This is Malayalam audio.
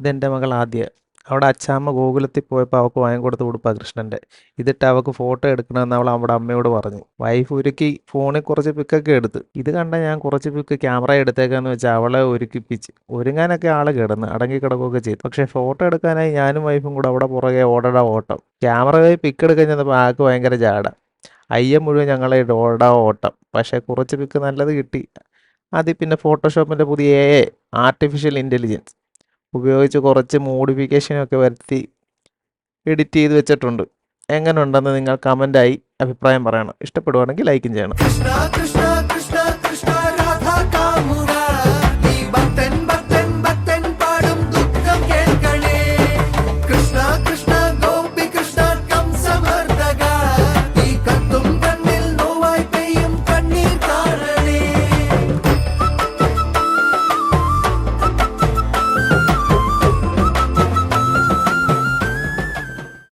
ഇതെന്റെ മകൾ ആദ്യ. അവിടെ അച്ഛാമ്മ ഗോകുലത്തിൽ പോയപ്പോൾ അവൾക്ക് വാങ്ങി കൊടുത്ത് ഉടുപ്പാ കൃഷ്ണന്റെ. ഇതിട്ട് അവൾക്ക് ഫോട്ടോ എടുക്കണമെന്ന് അവൾ അവിടെ അമ്മയോട് പറഞ്ഞു. വൈഫ് ഒരുക്കി ഫോണിൽ കുറച്ച് പിക്കൊക്കെ എടുത്ത്. ഇത് കണ്ട ഞാൻ കുറച്ച് പിക്ക് ക്യാമറ എടുത്തേക്കാന്ന് വെച്ചാൽ അവളെ ഒരുക്കിപ്പിച്ച്. ഒരുങ്ങാനൊക്കെ ആൾ കിടന്ന് അടങ്ങി കിടക്കുകയൊക്കെ ചെയ്തു. പക്ഷേ ഫോട്ടോ എടുക്കാനായി ഞാനും വൈഫും കൂടെ അവിടെ പുറകെ ഓടട ഓട്ടം. ക്യാമറയിൽ പിക്ക് എടുക്കാൻ ചെന്നപ്പോൾ ആൾക്ക് ഭയങ്കര ജാട അയ്യം മുഴുവൻ ഞങ്ങളെ ഓട ഓട്ടം പക്ഷേ കുറച്ച് പിക്ക് നല്ലത് കിട്ടി. അതിൽ പിന്നെ ഫോട്ടോഷോപ്പിന്റെ പുതിയ ആർട്ടിഫിഷ്യൽ ഇന്റലിജൻസ് ഉപയോഗിച്ച് കുറച്ച് മോഡിഫിക്കേഷനൊക്കെ വരുത്തി എഡിറ്റ് ചെയ്ത് വെച്ചിട്ടുണ്ട്. എങ്ങനെ ഉണ്ടെന്ന് നിങ്ങൾ കമന്റായി അഭിപ്രായം പറയണം. ഇഷ്ടപ്പെടുവാണെങ്കിൽ ലൈക്കും ചെയ്യണം.